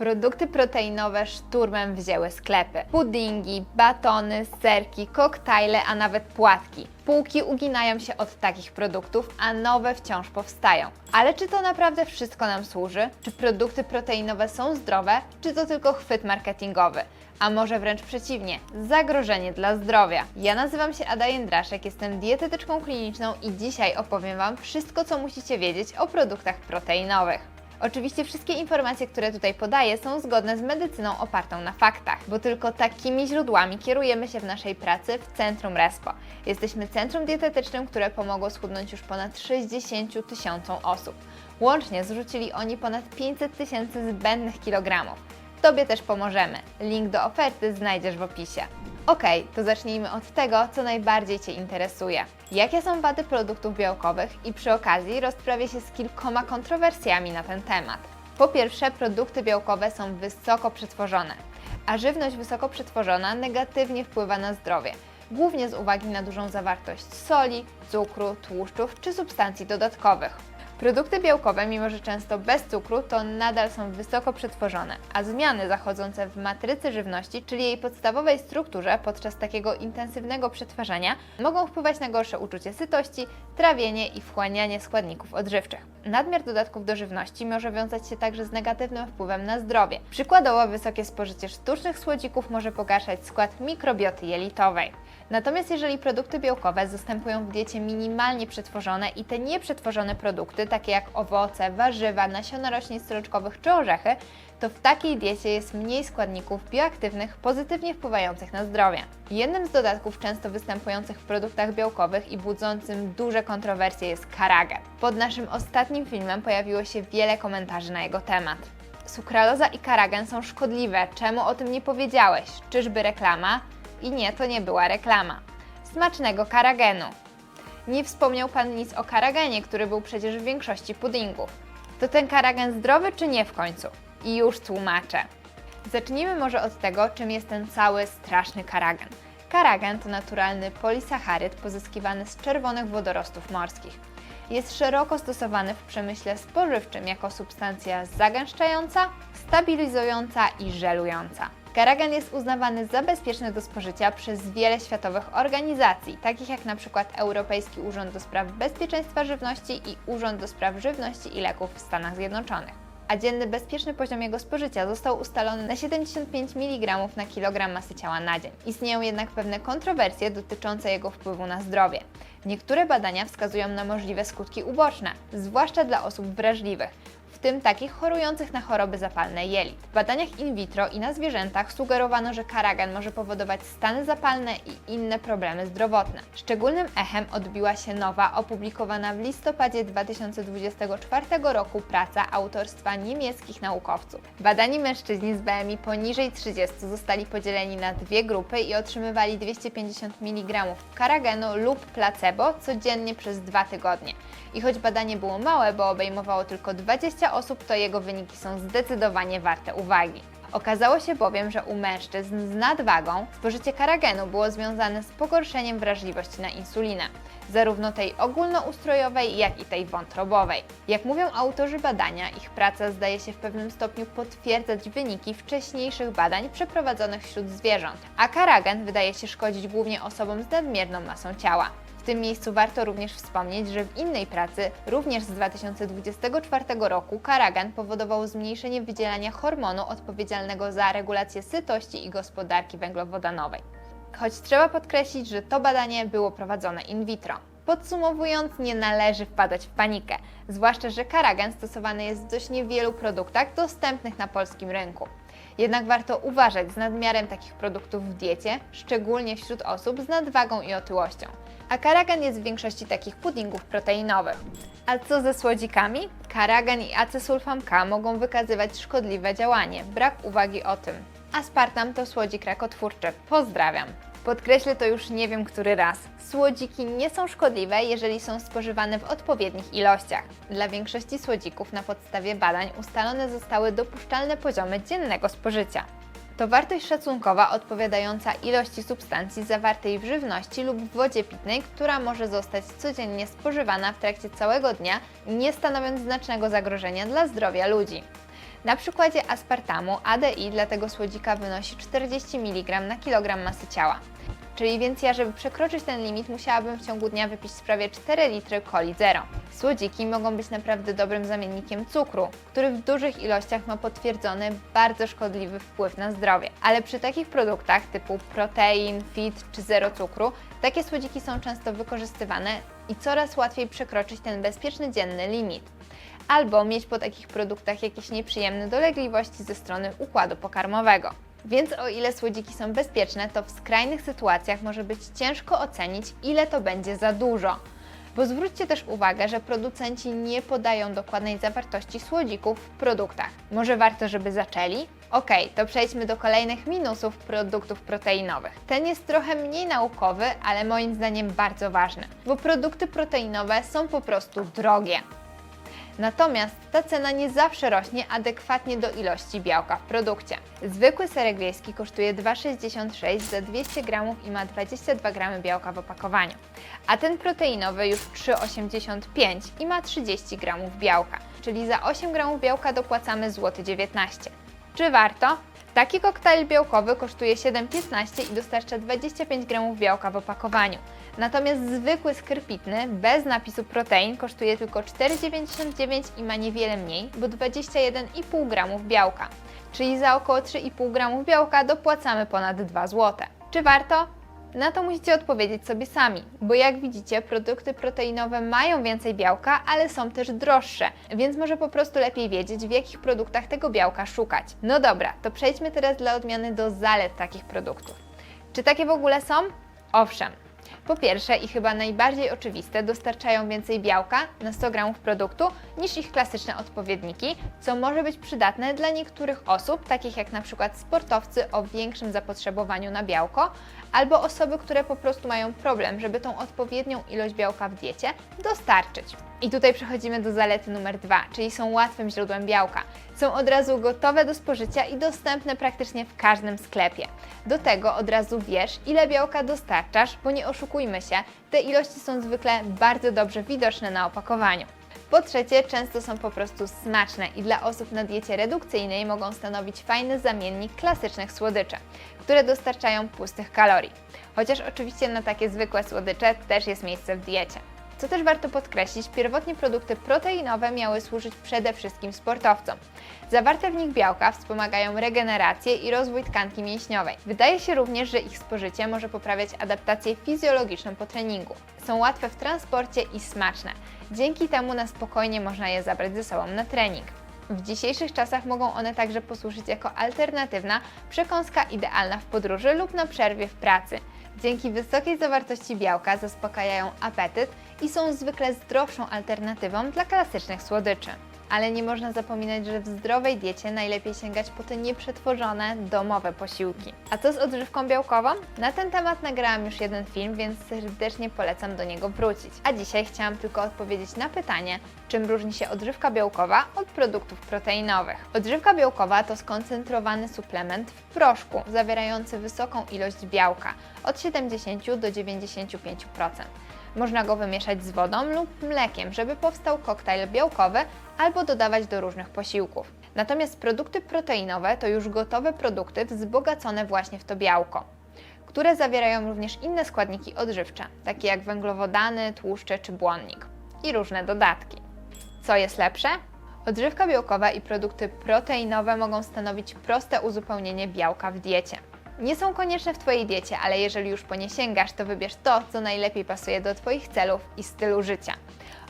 Produkty proteinowe szturmem wzięły sklepy. Puddingi, batony, serki, koktajle, a nawet płatki. Półki uginają się od takich produktów, a nowe wciąż powstają. Ale czy to naprawdę wszystko nam służy? Czy produkty proteinowe są zdrowe, czy to tylko chwyt marketingowy? A może wręcz przeciwnie, zagrożenie dla zdrowia. Ja nazywam się Ada Jędraszek, jestem dietetyczką kliniczną i dzisiaj opowiem Wam wszystko, co musicie wiedzieć o produktach proteinowych. Oczywiście wszystkie informacje, które tutaj podaję, są zgodne z medycyną opartą na faktach, bo tylko takimi źródłami kierujemy się w naszej pracy w Centrum Respo. Jesteśmy centrum dietetycznym, które pomogło schudnąć już ponad 60 tysiącom osób. Łącznie zrzucili oni ponad 500 tysięcy zbędnych kilogramów. Tobie też pomożemy. Link do oferty znajdziesz w opisie. Ok, to zacznijmy od tego, co najbardziej Cię interesuje. Jakie są wady produktów białkowych i przy okazji rozprawię się z kilkoma kontrowersjami na ten temat. Po pierwsze, produkty białkowe są wysoko przetworzone, a żywność wysoko przetworzona negatywnie wpływa na zdrowie, głównie z uwagi na dużą zawartość soli, cukru, tłuszczów czy substancji dodatkowych. Produkty białkowe, mimo że często bez cukru, to nadal są wysoko przetworzone, a zmiany zachodzące w matrycy żywności, czyli jej podstawowej strukturze podczas takiego intensywnego przetwarzania, mogą wpływać na gorsze uczucie sytości, trawienie i wchłanianie składników odżywczych. Nadmiar dodatków do żywności może wiązać się także z negatywnym wpływem na zdrowie. Przykładowo wysokie spożycie sztucznych słodzików może pogarszać skład mikrobioty jelitowej. Natomiast jeżeli produkty białkowe zastępują w diecie minimalnie przetworzone i te nieprzetworzone produkty, takie jak owoce, warzywa, nasiona roślin strączkowych czy orzechy, to w takiej diecie jest mniej składników bioaktywnych pozytywnie wpływających na zdrowie. Jednym z dodatków często występujących w produktach białkowych i budzącym duże kontrowersje jest karagen. Pod naszym ostatnim filmem pojawiło się wiele komentarzy na jego temat. Sukraloza i karagen są szkodliwe, czemu o tym nie powiedziałeś? Czyżby reklama? I nie, to nie była reklama. Smacznego karagenu. Nie wspomniał Pan nic o karagenie, który był przecież w większości puddingów. To ten karagen zdrowy czy nie w końcu? I już tłumaczę. Zacznijmy może od tego, czym jest ten cały straszny karagen. Karagen to naturalny polisacharyd pozyskiwany z czerwonych wodorostów morskich. Jest szeroko stosowany w przemyśle spożywczym jako substancja zagęszczająca, stabilizująca i żelująca. Karagan jest uznawany za bezpieczny do spożycia przez wiele światowych organizacji, takich jak przykład Europejski Urząd do Spraw Bezpieczeństwa Żywności i Urząd do Spraw Żywności i Leków w Stanach Zjednoczonych. A dzienny bezpieczny poziom jego spożycia został ustalony na 75 mg na kilogram masy ciała na dzień. Istnieją jednak pewne kontrowersje dotyczące jego wpływu na zdrowie. Niektóre badania wskazują na możliwe skutki uboczne, zwłaszcza dla osób wrażliwych, tym takich chorujących na choroby zapalne jelit. W badaniach in vitro i na zwierzętach sugerowano, że karagan może powodować stany zapalne i inne problemy zdrowotne. Szczególnym echem odbiła się nowa, opublikowana w listopadzie 2024 roku praca autorstwa niemieckich naukowców. Badani mężczyźni z BMI poniżej 30 zostali podzieleni na dwie grupy i otrzymywali 250 mg karagenu lub placebo codziennie przez dwa tygodnie. I choć badanie było małe, bo obejmowało tylko 20 osób, to jego wyniki są zdecydowanie warte uwagi. Okazało się bowiem, że u mężczyzn z nadwagą spożycie karagenu było związane z pogorszeniem wrażliwości na insulinę, zarówno tej ogólnoustrojowej, jak i tej wątrobowej. Jak mówią autorzy badania, ich praca zdaje się w pewnym stopniu potwierdzać wyniki wcześniejszych badań przeprowadzonych wśród zwierząt, a karagen wydaje się szkodzić głównie osobom z nadmierną masą ciała. W tym miejscu warto również wspomnieć, że w innej pracy, również z 2024 roku, karagan powodował zmniejszenie wydzielania hormonu odpowiedzialnego za regulację sytości i gospodarki węglowodanowej. Choć trzeba podkreślić, że to badanie było prowadzone in vitro. Podsumowując, nie należy wpadać w panikę, zwłaszcza, że karagan stosowany jest w dość niewielu produktach dostępnych na polskim rynku. Jednak warto uważać z nadmiarem takich produktów w diecie, szczególnie wśród osób z nadwagą i otyłością. A karagan jest w większości takich puddingów proteinowych. A co ze słodzikami? Karagan i acesulfam K mogą wykazywać szkodliwe działanie. Brak uwagi o tym. Aspartam to słodzik rakotwórczy. Pozdrawiam. Podkreślę to już nie wiem który raz. Słodziki nie są szkodliwe, jeżeli są spożywane w odpowiednich ilościach. Dla większości słodzików na podstawie badań ustalone zostały dopuszczalne poziomy dziennego spożycia. To wartość szacunkowa odpowiadająca ilości substancji zawartej w żywności lub w wodzie pitnej, która może zostać codziennie spożywana w trakcie całego dnia, nie stanowiąc znacznego zagrożenia dla zdrowia ludzi. Na przykładzie aspartamu ADI dla tego słodzika wynosi 40 mg na kilogram masy ciała. Czyli więc ja, żeby przekroczyć ten limit, musiałabym w ciągu dnia wypić prawie 4 litry coli zero. Słodziki mogą być naprawdę dobrym zamiennikiem cukru, który w dużych ilościach ma potwierdzony bardzo szkodliwy wpływ na zdrowie. Ale przy takich produktach typu protein, fit czy zero cukru, takie słodziki są często wykorzystywane i coraz łatwiej przekroczyć ten bezpieczny dzienny limit. Albo mieć po takich produktach jakieś nieprzyjemne dolegliwości ze strony układu pokarmowego. Więc o ile słodziki są bezpieczne, to w skrajnych sytuacjach może być ciężko ocenić, ile to będzie za dużo. Bo zwróćcie też uwagę, że producenci nie podają dokładnej zawartości słodzików w produktach. Może warto, żeby zaczęli? Ok, to przejdźmy do kolejnych minusów produktów proteinowych. Ten jest trochę mniej naukowy, ale moim zdaniem bardzo ważny, bo produkty proteinowe są po prostu drogie. Natomiast ta cena nie zawsze rośnie adekwatnie do ilości białka w produkcie. Zwykły serek wiejski kosztuje 2,66 za 200 g i ma 22 g białka w opakowaniu, a ten proteinowy już 3,85 i ma 30 g białka, czyli za 8 g białka dopłacamy złoty 19. Czy warto? Taki koktajl białkowy kosztuje 7,15 i dostarcza 25 g białka w opakowaniu. Natomiast zwykły skrypitny, bez napisu protein, kosztuje tylko 4,99 i ma niewiele mniej, bo 21,5 g białka. Czyli za około 3,5 g białka dopłacamy ponad 2 zł. Czy warto? Na to musicie odpowiedzieć sobie sami, bo jak widzicie, produkty proteinowe mają więcej białka, ale są też droższe, więc może po prostu lepiej wiedzieć, w jakich produktach tego białka szukać. No dobra, to przejdźmy teraz dla odmiany do zalet takich produktów. Czy takie w ogóle są? Owszem. Po pierwsze i chyba najbardziej oczywiste, dostarczają więcej białka na 100 g produktu niż ich klasyczne odpowiedniki, co może być przydatne dla niektórych osób, takich jak na przykład sportowcy o większym zapotrzebowaniu na białko, albo osoby, które po prostu mają problem, żeby tą odpowiednią ilość białka w diecie dostarczyć. I tutaj przechodzimy do zalety numer dwa, czyli są łatwym źródłem białka. Są od razu gotowe do spożycia i dostępne praktycznie w każdym sklepie. Do tego od razu wiesz, ile białka dostarczasz, bo nie oszukujmy się, te ilości są zwykle bardzo dobrze widoczne na opakowaniu. Po trzecie, często są po prostu smaczne i dla osób na diecie redukcyjnej mogą stanowić fajny zamiennik klasycznych słodyczy, które dostarczają pustych kalorii. Chociaż oczywiście na takie zwykłe słodycze też jest miejsce w diecie. Co też warto podkreślić, pierwotnie produkty proteinowe miały służyć przede wszystkim sportowcom. Zawarte w nich białka wspomagają regenerację i rozwój tkanki mięśniowej. Wydaje się również, że ich spożycie może poprawiać adaptację fizjologiczną po treningu. Są łatwe w transporcie i smaczne. Dzięki temu na spokojnie można je zabrać ze sobą na trening. W dzisiejszych czasach mogą one także posłużyć jako alternatywna przekąska idealna w podróży lub na przerwie w pracy. Dzięki wysokiej zawartości białka zaspokajają apetyt i są zwykle zdrowszą alternatywą dla klasycznych słodyczy. Ale nie można zapominać, że w zdrowej diecie najlepiej sięgać po te nieprzetworzone, domowe posiłki. A co z odżywką białkową? Na ten temat nagrałam już jeden film, więc serdecznie polecam do niego wrócić. A dzisiaj chciałam tylko odpowiedzieć na pytanie, czym różni się odżywka białkowa od produktów proteinowych. Odżywka białkowa to skoncentrowany suplement w proszku, zawierający wysoką ilość białka, od 70 do 95%. Można go wymieszać z wodą lub mlekiem, żeby powstał koktajl białkowy albo dodawać do różnych posiłków. Natomiast produkty proteinowe to już gotowe produkty wzbogacone właśnie w to białko, które zawierają również inne składniki odżywcze, takie jak węglowodany, tłuszcze czy błonnik i różne dodatki. Co jest lepsze? Odżywka białkowa i produkty proteinowe mogą stanowić proste uzupełnienie białka w diecie. Nie są konieczne w Twojej diecie, ale jeżeli już po nie sięgasz, to wybierz to, co najlepiej pasuje do Twoich celów i stylu życia.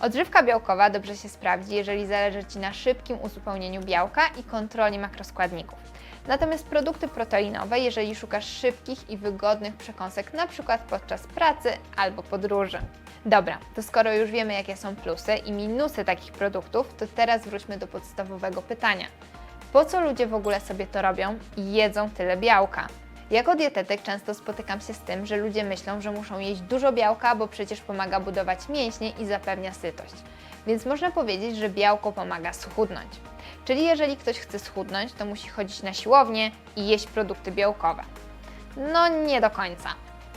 Odżywka białkowa dobrze się sprawdzi, jeżeli zależy Ci na szybkim uzupełnieniu białka i kontroli makroskładników. Natomiast produkty proteinowe, jeżeli szukasz szybkich i wygodnych przekąsek, przykład podczas pracy albo podróży. Dobra, to skoro już wiemy, jakie są plusy i minusy takich produktów, to teraz wróćmy do podstawowego pytania. Po co ludzie w ogóle sobie to robią i jedzą tyle białka? Jako dietetyk często spotykam się z tym, że ludzie myślą, że muszą jeść dużo białka, bo przecież pomaga budować mięśnie i zapewnia sytość. Więc można powiedzieć, że białko pomaga schudnąć. Czyli jeżeli ktoś chce schudnąć, to musi chodzić na siłownię i jeść produkty białkowe. No nie do końca.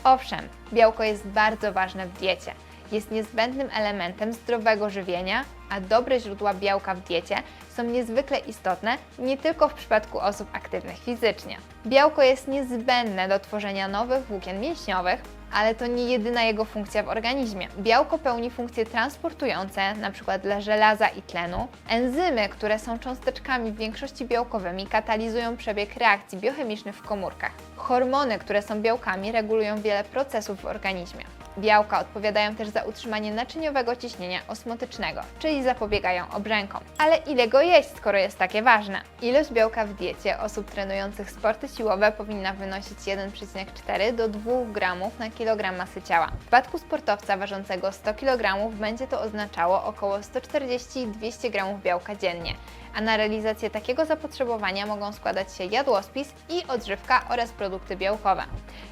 Owszem, białko jest bardzo ważne w diecie. Jest niezbędnym elementem zdrowego żywienia, a dobre źródła białka w diecie są niezwykle istotne nie tylko w przypadku osób aktywnych fizycznie. Białko jest niezbędne do tworzenia nowych włókien mięśniowych, ale to nie jedyna jego funkcja w organizmie. Białko pełni funkcje transportujące, np. dla żelaza i tlenu. Enzymy, które są cząsteczkami w większości białkowymi, katalizują przebieg reakcji biochemicznych w komórkach. Hormony, które są białkami, regulują wiele procesów w organizmie. Białka odpowiadają też za utrzymanie naczyniowego ciśnienia osmotycznego, czyli zapobiegają obrzękom. Ale ile go jeść, skoro jest takie ważne? Ilość białka w diecie osób trenujących sporty siłowe powinna wynosić 1,4 do 2 gramów na kilogram masy ciała. W przypadku sportowca ważącego 100 kg będzie to oznaczało około 140-200 gramów białka dziennie, a na realizację takiego zapotrzebowania mogą składać się jadłospis i odżywka oraz produkty białkowe.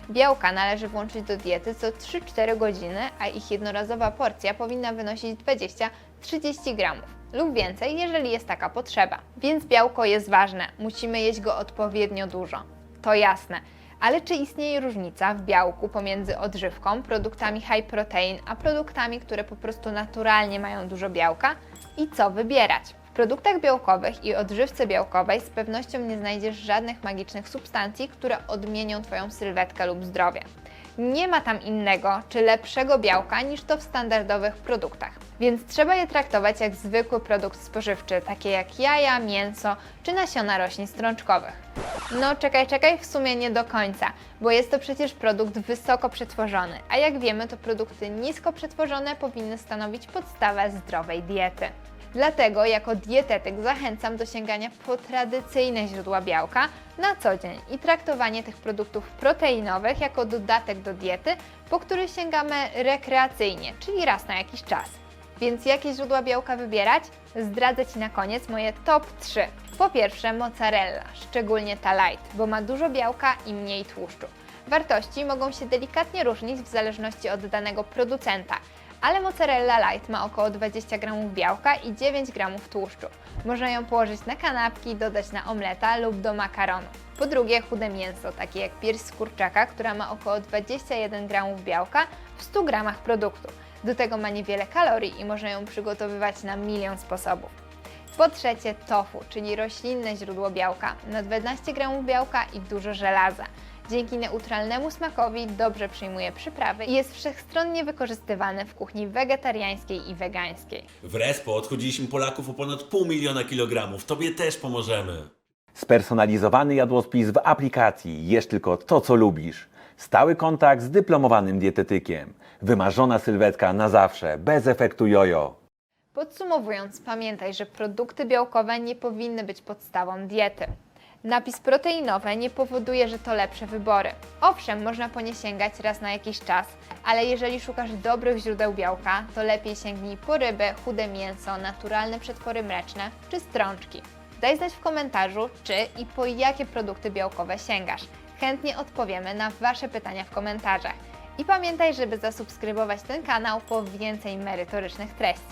Białka należy włączyć do diety co 3-4 godziny, a ich jednorazowa porcja powinna wynosić 20-30 gramów lub więcej, jeżeli jest taka potrzeba. Więc białko jest ważne, musimy jeść go odpowiednio dużo. To jasne. Ale czy istnieje różnica w białku pomiędzy odżywką, produktami high protein, a produktami, które po prostu naturalnie mają dużo białka? I co wybierać? W produktach białkowych i odżywce białkowej z pewnością nie znajdziesz żadnych magicznych substancji, które odmienią Twoją sylwetkę lub zdrowie. Nie ma tam innego czy lepszego białka niż to w standardowych produktach, więc trzeba je traktować jak zwykły produkt spożywczy, takie jak jaja, mięso czy nasiona roślin strączkowych. No czekaj, czekaj, w sumie nie do końca, bo jest to przecież produkt wysoko przetworzony, a jak wiemy to produkty nisko przetworzone powinny stanowić podstawę zdrowej diety. Dlatego jako dietetyk zachęcam do sięgania po tradycyjne źródła białka na co dzień i traktowanie tych produktów proteinowych jako dodatek do diety, po który sięgamy rekreacyjnie, czyli raz na jakiś czas. Więc jakie źródła białka wybierać? Zdradzę Ci na koniec moje top 3. Po pierwsze mozzarella, szczególnie ta light, bo ma dużo białka i mniej tłuszczu. Wartości mogą się delikatnie różnić w zależności od danego producenta, ale mozzarella light ma około 20 g białka i 9 g tłuszczu. Można ją położyć na kanapki, dodać na omleta lub do makaronu. Po drugie chude mięso, takie jak pierś z kurczaka, która ma około 21 g białka w 100 g produktu. Do tego ma niewiele kalorii i można ją przygotowywać na milion sposobów. Po trzecie tofu, czyli roślinne źródło białka, na 12 g białka i dużo żelaza. Dzięki neutralnemu smakowi dobrze przyjmuje przyprawy i jest wszechstronnie wykorzystywany w kuchni wegetariańskiej i wegańskiej. W Respo odchudziliśmy Polaków o ponad pół miliona kilogramów. Tobie też pomożemy. Spersonalizowany jadłospis w aplikacji. Jesz tylko to, co lubisz. Stały kontakt z dyplomowanym dietetykiem. Wymarzona sylwetka na zawsze, bez efektu jojo. Podsumowując, pamiętaj, że produkty białkowe nie powinny być podstawą diety. Napis proteinowe nie powoduje, że to lepsze wybory. Owszem, można po nie sięgać raz na jakiś czas, ale jeżeli szukasz dobrych źródeł białka, to lepiej sięgnij po rybę, chude mięso, naturalne przetwory mleczne czy strączki. Daj znać w komentarzu, czy i po jakie produkty białkowe sięgasz. Chętnie odpowiemy na Wasze pytania w komentarzach. I pamiętaj, żeby zasubskrybować ten kanał po więcej merytorycznych treści.